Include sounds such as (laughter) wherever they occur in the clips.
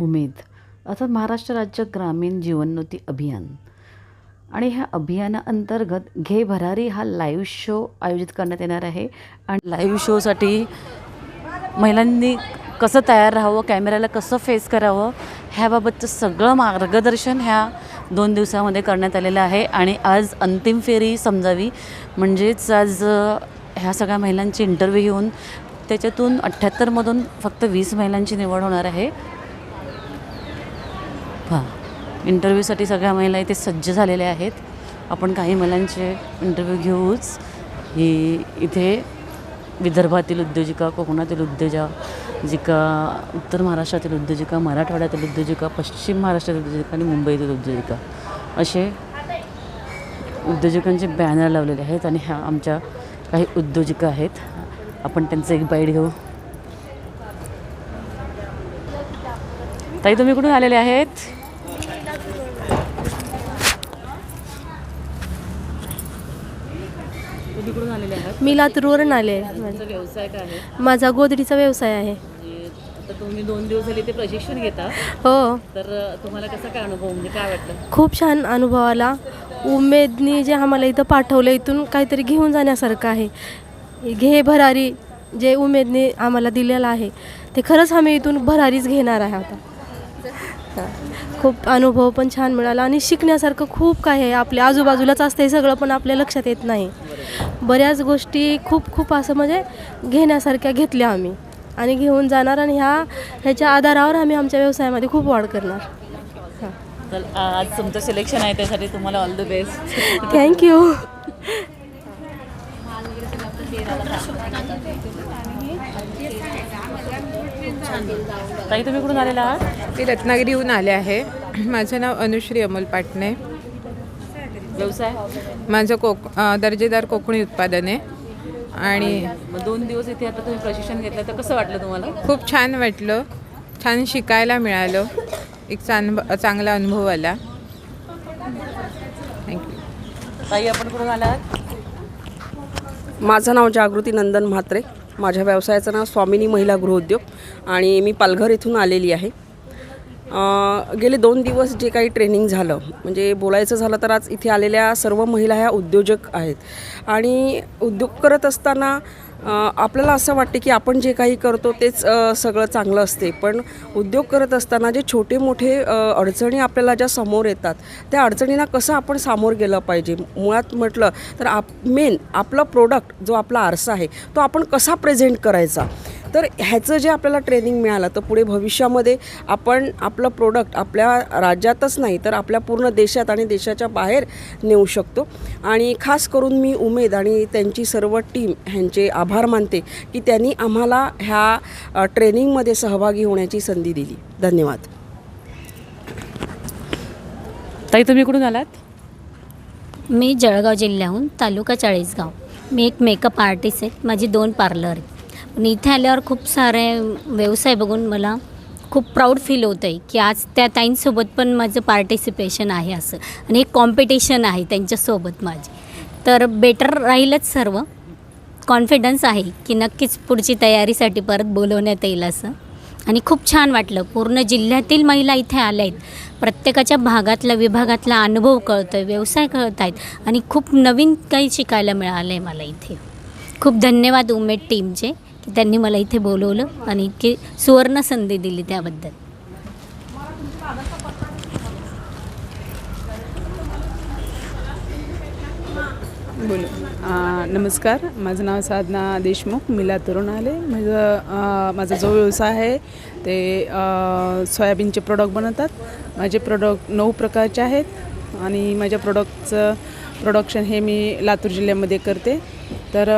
उमेद. अर्थात महाराष्ट्र राज्य ग्रामीण जीवनोन्नती अभियान. आणि ह्या अभियानाअंतर्गत घे भरारी हा लाईव्ह शो आयोजित करण्यात येणार आहे. आणि लाईव्ह शोसाठी महिलांनी कसं तयार राहावं कॅमेऱ्याला कसं फेस करावं ह्याबाबतचं सगळं मार्गदर्शन ह्या दोन दिवसामध्ये करण्यात आलेलं आहे. आणि आज अंतिम फेरी समजावी. म्हणजेच आज ह्या सगळ्या महिलांची इंटरव्ह्यू घेऊन त्याच्यातून अठ्ठ्याहत्तरमधून फक्त वीस महिलांची निवड होणार आहे. हां. इंटरव्ह्यूसाठी सगळ्या महिला इथे सज्ज झालेल्या आहेत. आपण काही महिलांचे इंटरव्ह्यू घेऊच ही इथे विदर्भातील उद्योजिका कोकणातील उद्योजिका उत्तर महाराष्ट्रातील उद्योजिका मराठवाड्यातील उद्योजिका पश्चिम महाराष्ट्रातील उद्योजिका आणि मुंबईतील उद्योजिका. असे उद्योजकांचे बॅनर लावलेले आहेत आणि ह्या आमच्या काही उद्योजिका आहेत. आपण त्यांचं एक बाईट घेऊ. ताई तुम्ही कुठून आलेले आहेत तुम्ही कुठून आलेले आहात मी लातूरवरून आले तुमचा व्यवसाय काय आहे? माझा गोदडीचा व्यवसाय आहे. म्हणजे आता तुम्ही दोन दिवस झाले ते प्रशिक्षण घेता. हो. तर अ, तुम्हाला कसा काय अनुभव? म्हणजे काय वाटलं? खूप छान अनुभव आला. उमेदनी जे आम्हाला इथं पाठवलं इथून काहीतरी घेऊन जाण्यासारखं आहे. घे भरारी जे उमेदने आम्हाला दिलेलं आहे ते खरंच आम्ही इथून भरारीच घेणार आहे आता. हां. खूप अनुभव पण छान मिळाला आणि शिकण्यासारखं खूप काय आहे. आपल्या आजूबाजूलाच असतं हे सगळं पण आपल्या लक्षात येत नाही. बऱ्याच गोष्टी खूप खूप असं म्हणजे घेण्यासारख्या घेतल्या आम्ही. आणि घेऊन जाणार आणि ह्या ह्याच्या आधारावर आम्ही आमच्या व्यवसायामध्ये खूप वाढ करणार. हां. तर आज तुमचं सिलेक्शन आहे त्यासाठी तुम्हाला ऑल द बेस्ट थँक्यू ताई तुम्ही कुठून आलेला आहात? मी रत्नागिरीहून आले आहे. (clears throat) माझं नाव अनुश्री अमोल पाटणे. व्यवसाय? माझं कोक अं, दर्जेदार कोकणी उत्पादन आहे. आणि मग दोन दिवस इथे आता तुम्ही प्रशिक्षण घेतलं तर कसं वाटलं तुम्हाला? खूप छान वाटलं. छान शिकायला मिळालं. एक चांग चांगला अनुभव आला. थँक्यू ताई आपण कुठून आलात? माझं नाव जागृती नंदन म्हात्रे. माझ्या व्यवसायाचं नाव स्वामिनी महिला गृहोद्योग आणि मी पालघर इथून आलेली आहे. गेले दोन दिवस जे काही ट्रेनिंग झालं म्हणजे बोलायचं झालं तर आज इथे आलेल्या सर्व महिला ह्या उद्योजक आहेत. आणि उद्योग करत असताना आपल्याला असं वाटते की आपण जे काही करतो तेच सगळं चांगलं असते. पण उद्योग करत असताना जे छोटे मोठे अडचणी आपल्याला ज्या समोर येतात त्या अडचणींना कसं आपण सामोर गेलं पाहिजे? मुळात म्हटलं तर आप मेन आपला प्रोडक्ट जो आपला आरसा आहे तो आपण कसा प्रेझेंट करायचा? तर ह्याचं जे आपल्याला ट्रेनिंग मिळालं तर पुढे भविष्यामध्ये आपण आपलं प्रोडक्ट आपल्या राज्यातच नाही तर आपल्या पूर्ण देशात आणि देशाच्या बाहेर नेऊ शकतो. आणि खास करून मी उमेद आणि त्यांची सर्व टीम ह्यांचे आभार मानते की त्यांनी आम्हाला ह्या ट्रेनिंगमध्ये सहभागी होण्याची संधी दिली. धन्यवाद. ताई तुम्ही कुठून आलात? मी जळगाव जिल्ह्याहून तालुका चाळीसगाव. मी एक मेकअप आर्टिस्ट आहे. माझी दोन पार्लर आहेत. आणि इथे आल्यावर खूप सारे व्यवसाय बघून मला खूप प्राऊड फील होतं आहे की आज त्या ताईंसोबत पण माझं पार्टिसिपेशन आहे असं. आणि एक कॉम्पिटिशन आहे त्यांच्यासोबत माझी. तर बेटर राहीलच सर्व. कॉन्फिडन्स आहे की नक्कीच पुढची तयारीसाठी परत बोलवण्यात येईल असं. आणि खूप छान वाटलं. पूर्ण जिल्ह्यातील महिला इथे आल्या आहेत प्रत्येकाच्या भागातला विभागातला अनुभव कळतो आहे व्यवसाय कळत आहेत आणि खूप नवीन काही शिकायला मिळालं आहे मला इथे. खूप धन्यवाद उमेद टीमचे त्यांनी मला इथे बोलवलं आणि इतकी सुवर्ण संधी दिली त्याबद्दल. बोल. नमस्कार. माझं नाव साधना देशमुख. मी तरुण आले माझं माझा जो व्यवसाय आहे ते सोयाबीनचे प्रोडक्ट बनवतात. माझे प्रोडक्ट नऊ प्रकारचे आहेत आणि माझ्या प्रोडक्टचं प्रोडक्शन हे मी लातूर जिल्ह्यामध्ये करते. तर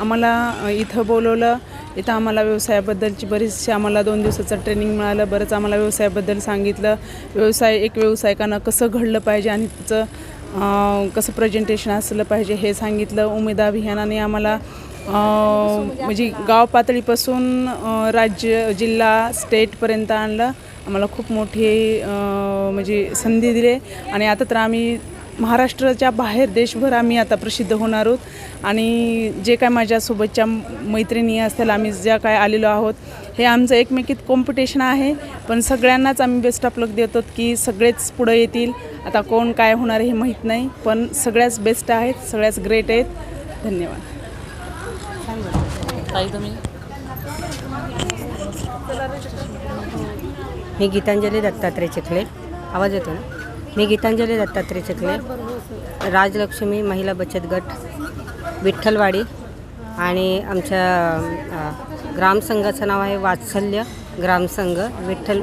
आम्हाला इथं बोलवलं. इथं आम्हाला व्यवसायाबद्दलची बरीचशी आम्हाला दोन दिवसाचं ट्रेनिंग मिळालं. बरंच आम्हाला व्यवसायाबद्दल सांगितलं. व्यवसाय एक व्यावसायिकानं कसं घडलं पाहिजे आणि त्याचं कसं प्रेझेंटेशन असलं पाहिजे हे सांगितलं. उमेद अभियानाने आम्हाला म्हणजे गाव पातळीपासून राज्य जिल्हा स्टेटपर्यंत आणलं. आम्हाला खूप मोठी म्हणजे संधी दिली. आणि आता तर आम्ही महाराष्ट्राच्या बाहेर देशभर आम्ही आता प्रसिद्ध होणार आहोत. आणि जे काय माझ्यासोबतच्या मैत्रिणी असतील आम्ही ज्या काय आलेलो आहोत हे आमचं एकमेकीत कॉम्पिटिशन आहे. पण सगळ्यांनाच आम्ही बेस्ट ऑफ लक देतो की सगळेच पुढं येतील. आता कोण काय होणार हे माहीत नाही पण सगळ्याच बेस्ट आहेत सगळ्याच ग्रेट आहेत. धन्यवाद. तुम्ही? मी गीतांजली दत्तात्रय चिखले. आवाज येतो ना? मी गीतांजली दत्तात्रय चकले राजलक्ष्मी महिला बचत गट विठ्ठलवाडी आणि आमच्या ग्रामसंघाचं नाव आहे वात्सल्य ग्रामसंघ विठ्ठल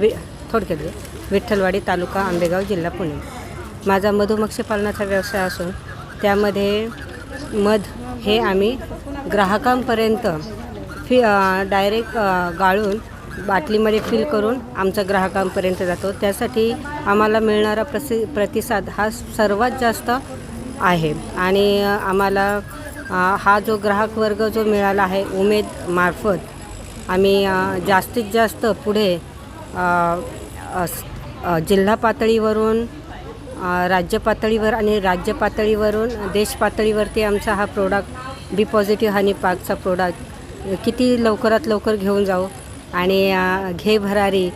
वि थोडक्यात विठ्ठलवाडी तालुका आंबेगाव जिल्हा पुणे. माझा मधुमक्षी पालनाचा व्यवसाय असून त्यामध्ये मध हे आम्ही ग्राहकांपर्यंत फी डायरेक्ट गाळून बाटलीमध्ये फिल करून आमचा ग्राहकांपर्यंत जातो. त्यासाठी आम्हाला मिळणारा प्रसि प्रतिसाद हा सर्वात जास्त आहे. आणि आम्हाला हा जो ग्राहक वर्ग जो मिळाला आहे उमेद मार्फत आम्ही जास्तीत जास्त पुढे जिल्हा पातळीवरून राज्य पातळीवर आणि राज्य पातळीवरून देश पातळीवरती आमचा हा प्रोडक्ट बी पॉझिटिव्ह हनी पार्कचा प्रोडक्ट किती लवकरात लवकर घेऊन जाऊ आणि घे भरारी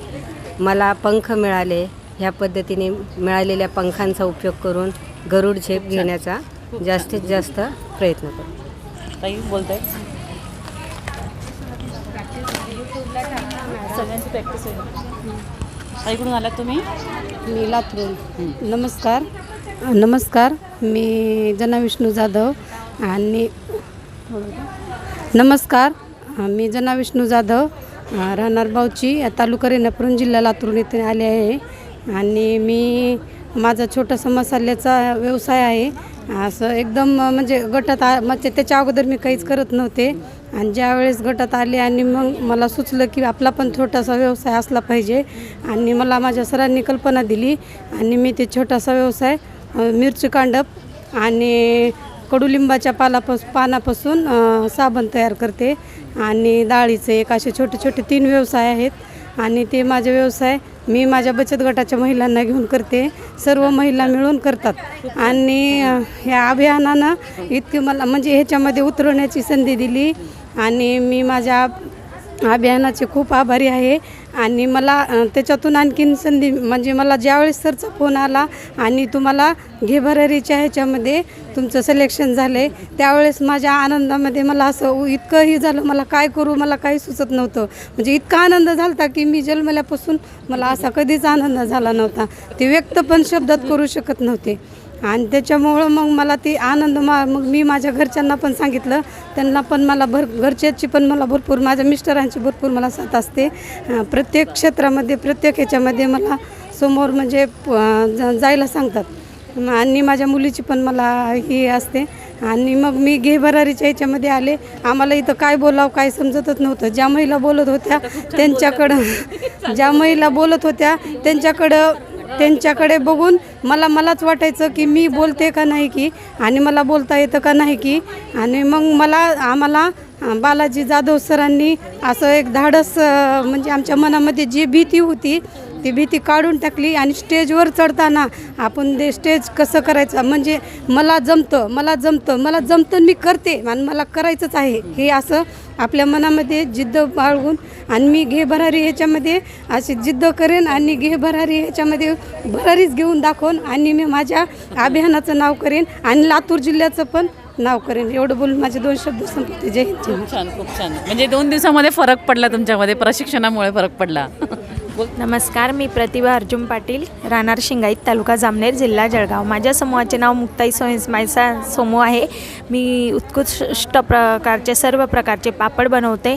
मला पंख मिळाले ह्या पद्धतीने मिळालेल्या पंखांचा उपयोग करून गरुड झेप घेण्याचा जास्तीत जास्त प्रयत्न करू. ताई बोलताय? सगळ्यांची प्रॅक्टिस आहे. ताई कुठून आलात तुम्ही? मी लातूर. नमस्कार. नमस्कार. मी जना विष्णू जाधव आणि नमस्कार. मी जना विष्णू जाधव राहणार भाऊची. तालुका रेणापुरम जिल्हा लातूर येथे आले आहे. आणि मी माझा छोटासा मसाल्याचा व्यवसाय आहे. असं एकदम म्हणजे गटात आ म्हणजे त्याच्या अगोदर मी काहीच करत नव्हते. आणि ज्यावेळेस गटात आले आणि मग मला सुचलं की आपला पण छोटासा व्यवसाय असला पाहिजे. आणि मला माझ्या सरांनी कल्पना दिली आणि मी ते छोटासा व्यवसाय मिरची कांडप आणि कडुलिंबाच्या पालापास पानापासून साबण तयार करते. आणि डाळीचे एक असे छोटे छोटे तीन व्यवसाय आहेत. आणि ते माझे व्यवसाय मी माझ्या बचत गटाच्या महिलांना घेऊन करते. सर्व महिला मिळून करतात. आणि ह्या अभियानानं इतकी मला म्हणजे ह्याच्यामध्ये उतरवण्याची संधी दिली. आणि मी माझ्या अभियानाचे खूप आभारी आहे. आणि मला त्याच्यातून आणखीन संधी म्हणजे मला ज्यावेळेस सरचा फोन आला आणि तुम्हाला घेभरारीच्या ह्याच्यामध्ये तुमचं सिलेक्शन झालं आहे त्यावेळेस माझ्या आनंदामध्ये मला असं उ- झालं मला काय करू मला काही सुचत नव्हतं. म्हणजे इतका आनंद झाला होता की मी जन्मल्यापासून मला असा कधीच आनंद झाला नव्हता. ते व्यक्त पण शब्दात करू शकत नव्हते. आणि त्याच्यामुळं मग मला ती आनंद मा मग मी माझ्या घरच्यांना पण सांगितलं. त्यांना पण मला भर घरच्याची पण मला भरपूर माझ्या मिस्टरांची भरपूर मला साथ असते. प्रत्येक क्षेत्रामध्ये प्रत्येक ह्याच्यामध्ये मला समोर म्हणजे जायला सांगतात. आणि माझ्या मुलीची पण मला ही असते. आणि मग मी घे भरारीच्या ह्याच्यामध्ये आले. आम्हाला इथं काय बोलावं काय समजतच नव्हतं. ज्या महिला बोलत होत्या त्यांच्याकडं ज्या महिला बोलत होत्या त्यांच्याकडं त्यांच्याकडे बघून मला मलाच वाटायचं की मी बोलते का नाही की आणि मला बोलता येतं का नाही की आणि मग मला आम्हाला बालाजी जाधव सरांनी असं एक धाडस म्हणजे आमच्या मनामध्ये जी भीती होती ती भीती काढून टाकली आणि स्टेजवर चढताना आपण ते स्टेज कसं करायचं? म्हणजे मला जमतं मला जमतं मला जमतं मी करते आणि मला करायचंच आहे. हे असं आपल्या मनामध्ये जिद्द बाळगून आणि मी घे भरारी ह्याच्यामध्ये अशी जिद्द करेन आणि घे भरारी ह्याच्यामध्ये भरारीच घेऊन दाखवून आणि मी माझ्या अभियानाचं नाव करेन आणि लातूर जिल्ह्याचं पण नाव करेन. एवढं बोलून माझे दोन शब्द संपते जय हिंद. छान खूप छान. म्हणजे दोन दिवसामध्ये फरक पडला तुमच्यामध्ये प्रशिक्षणामुळे फरक पडला. (laughs) नमस्कार मी प्रतिभा अर्जुन पाटील राहणार शिंगाईत तालुका जामनेर जिल्हा जळगाव. माझ्या समूहाचे नाव मुक्ताई सोयन्स माझा समूह आहे. मी उत्कृष्ट प्रकारचे सर्व प्रकारचे पापड बनवते.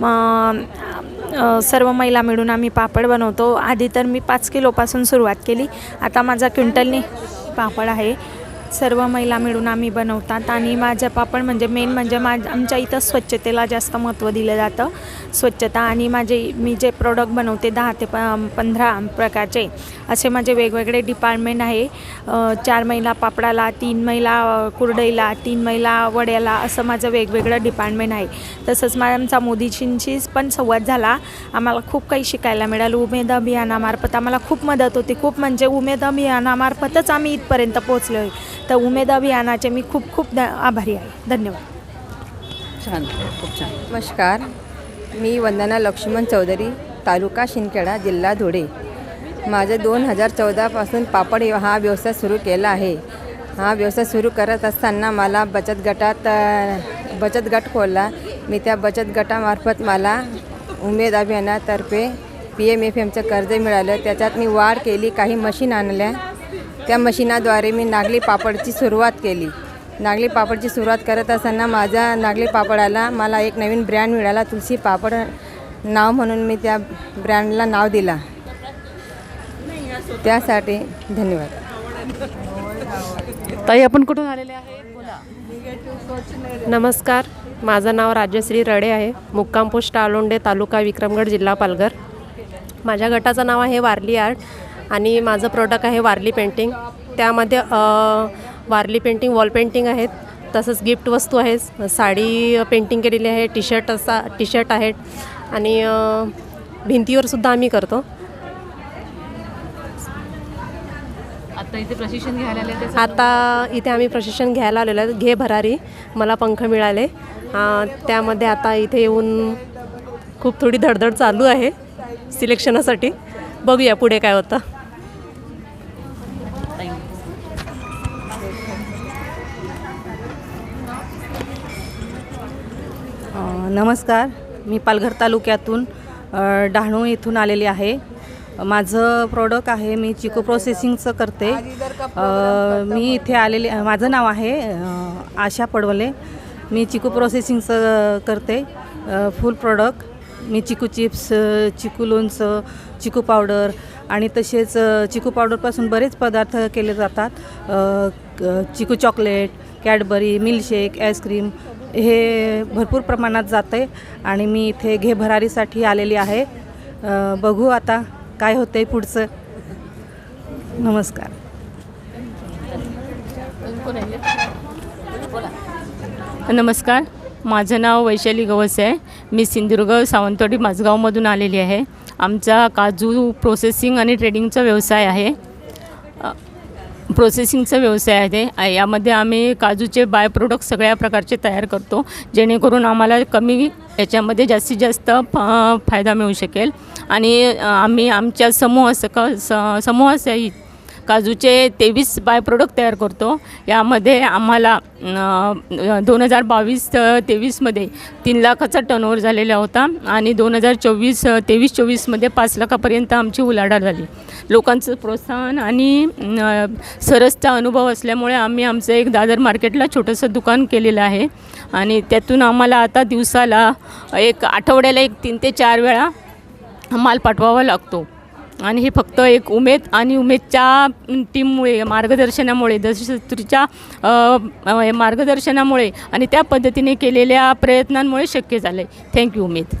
म- सर्व महिला मिळून आम्ही पापड बनवतो. आधी तर मी पाच किलोपासून सुरुवात केली. आता माझा क्विंटलनी पापड आहे. सर्व महिला मिळून आम्ही बनवतात आणि माझ्या पापड म्हणजे मेन म्हणजे माझ आमच्या इथं स्वच्छतेला जास्त महत्त्व दिलं जातं. स्वच्छता आणि माझे मी जे प्रोडक्ट बनवते दहा ते प पंधरा प्रकारचे असे माझे वेगवेगळे डिपार्टमेंट आहे. चार महिला पापडाला तीन महिला कुरडईला तीन महिला वड्याला असं माझं वेगवेगळं डिपार्टमेंट आहे. तसंच मा- आमचा मोदीजींशी पण संवाद झाला. आम्हाला खूप काही शिकायला मिळालं. उमेद अभियानामार्फत आम्हाला खूप मदत होती. खूप म्हणजे उमेद अभियानामार्फतच आम्ही इथपर्यंत पोहोचलो आहे तर उमेद अभियानाचे मी खूप खूप द आभारी आहे. धन्यवाद. छान खूप छान. नमस्कार. मी वंदना लक्ष्मण चौधरी तालुका शिंदखेडा जिल्हा धुळे. माझं दोन हजार चौदापासून पापड हा व्यवसाय सुरू केला आहे. हा व्यवसाय सुरू करत असताना मला बचत गटात बचत गट खोलला. मी त्या बचत गटामार्फत मला उमेद अभियानातर्फे पी एम एफ एमचं कर्ज मिळालं. त्याच्यात मी वाढ केली काही मशीन आणल्या. त्या मशीनाद्वारे मी नागली पापडची सुरुवात केली. नागली पापडची सुरुवात करत असताना माझ्या नागली पापडाला मला एक नवीन ब्रँड मिळाला तुलसी पापड नाव म्हणून मी त्या ब्रँडला नाव दिला. त्यासाठी धन्यवाद. ताई आपण कुठून आलेले आहे? नमस्कार. माझं नाव राजश्री रडे आहे. मुक्काम पोस्ट आलोंडे तालुका विक्रमगड जिल्हा पालघर. माझ्या गटाचं नाव आहे वारली आर्ट. आणि माझं प्रोडक्ट आहे वारली पेंटिंग त्यामध्ये वारली पेंटिंग वॉल पेंटिंग आहेत. तसंच गिफ्ट वस्तू आहेत. साडी पेंटिंग केलेली आहे टी शर्ट असा टी शर्ट आहेत. आणि भिंतीवर सुद्धा आम्ही करतो. आता इथे प्रशिक्षण घ्यायला आले आता इथे आम्ही प्रशिक्षण घ्यायला आलेलो आहे घे भरारी. मला पंख मिळाले. त्यामध्ये आता इथे येऊन खूप थोडी धडधड चालू आहे सिलेक्शनासाठी. बघूया पुढे काय होतं. नमस्कार मी पालघर तालुक्यातून डहाणू इथून आलेली आहे. माझं प्रोडक्ट आहे मी चिको प्रोसेसिंगचं करते. मी इथे आलेले माझं नाव आहे आशा पडवले. मी चिकू प्रोसेसिंगचं करते फुल प्रोडक्ट मी चिकू चिप्स चिकू लोणचं चिकू पावडर आणि तसेच चिकू पावडरपासून बरेच पदार्थ केले जातात. चिकू चॉकलेट कॅडबरी मिल्कशेक आईस्क्रीम हे भरपूर प्रमाणात जाते आणि मी इथे घे भरारीसाठी आलेली आहे. बघू आता काय होतं आहे पुढचं. नमस्कार. नमस्कार. माझं नाव वैशाली गवस आहे. मी सिंधुदुर्ग सावंतवाडी माझगावमधून आलेली आहे. आमचा काजू प्रोसेसिंग आणि ट्रेडिंगचा व्यवसाय आहे. प्रोसेसिंगचा व्यवसाय आहे. ते यामध्ये आम्ही काजूचे बाय प्रोडक्ट सगळ्या प्रकारचे तयार करतो. जेणेकरून आम्हाला कमी याच्यामध्ये जास्तीत जास्त फ- फायदा मिळू शकेल. आणि आम्ही आमच्या समूह सक स समूहासहित काजूचे तेवीस बाय प्रोडक्ट तयार करतो. यामध्ये आम्हाला दोन हजार बावीस तेवीसमध्ये तीन लाखाचा टर्नओव्हर झालेला होता आणि दोन हजार चोवीस तेवीस चोवीसमध्ये पाच लाखापर्यंत आमची उलाढाल झाली. लोकांचं प्रोत्साहन आणि सरसचा अनुभव असल्यामुळे आम्ही आमचं एक दादर मार्केटला छोटंसं दुकान केलेलं आहे आणि त्यातून आम्हाला आता दिवसाला एक आठवड्याला एक तीन ते चार वेळा माल पाठवावा लागतो. आणि हे फक्त एक उमेद आणि उमेदच्या टीममुळे मार्गदर्शनामुळे दशतुरीच्या मार्गदर्शनामुळे आणि त्या पद्धतीने केलेल्या प्रयत्नांमुळे शक्य झालं आहे थँक्यू उमेद.